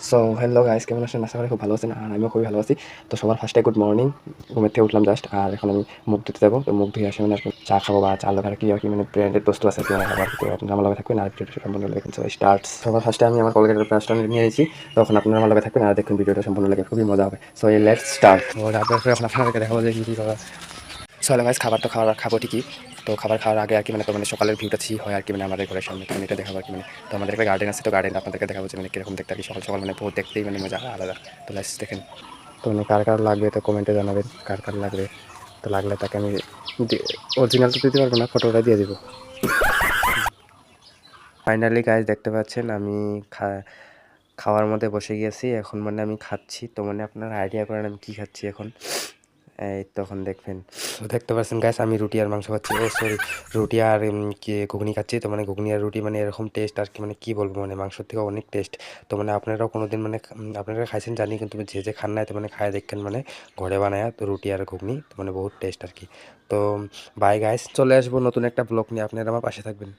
So hello guys কেমন আছেন? আশা করি খুব ভালো আছেন আর আমিও খুবই ভালো আছি। তো সবার ফার্স্টে গুড মর্নিং ঘুমের থেকে উঠলাম জাস্ট আর এখন আমি মুখ ধুতে যাব। তো মুখ ধুয়ে আসে মানে চা খাব বা চা লোকার কি, আর মানে ব্র্যান্ডেড বস্তু আছে কি। খাবার আপনারা আমার লগে থাকবেন আর ভিডিওটা সম্পূর্ণ দেখেন সো স্টার্ট সবার ফার্স্টে আমি আমার কলগেটের ব্রাশটা নিয়ে নিয়েছি। তখন আপনারা আমার লগে থাকবেন আর দেখুন ভিডিওটা সম্পূর্ণ লাগে, খুবই মজা হবে। সো এই লেটস স্টার্ট তো তারপর এখন আপনাদেরকে দেখাবো যে কী সো হ্যালো গাইস খাবার তো খাওয়ার খাব ঠিকই। তো খাবার খাওয়ার আগে আর কি মানে তো মানে সকালের ভিউটা ছি হয় আর কি মানে আমাদের ঘরের সামনে। তো এটা দেখাবো আর কি মানে। তো আমাদের একটা গার্ডেন আছে, তো গার্ডেন আপনাদেরকে দেখাবো যে মানে কীরকম দেখতে আর কি। সকাল সকাল মানে বহুত দেখতেই মানে মজা আলাদা। তো লাইস দেখেন। তো মানে কার কার লাগবে তো কমেন্টে জানাবেন, কার কার লাগবে। তো লাগলে তাকে আমি অরিজিনাল তো দিতে পারব না ফটোটা দিয়ে দেবো। ফাইনালি গাইজ দেখতে পাচ্ছেন আমি খা খাওয়ার মধ্যে বসে গিয়েছি। এখন মানে আমি খাচ্ছি। তো মানে আপনারা আইডিয়া করেন আমি কী খাচ্ছি এখন। এই তখন দেখবেন। তো দেখতে পাচ্ছেন গাছ আমি রুটি আর মাংস খাচ্ছি। ও সরি রুটি আর কি, ঘুগনি খাচ্ছি। তো মানে ঘুগনি আর রুটি মানে এরকম টেস্ট আর কি মানে কী বলব মানে মাংসর থেকে অনেক টেস্ট তো মানে আপনারাও কোনো দিন মানে আপনারা খাইছেন, জানি, কিন্তু যে যে খান নাই, তো মানে খায় দেখেন মানে ঘরে বানায় তো রুটি আর ঘুগনি, তো মানে বহুত টেস্ট আর কি। তো বাই গাইস চলে আসব নতুন একটা ব্লগ নিয়ে। আপনারা আমার পাশে থাকবেন।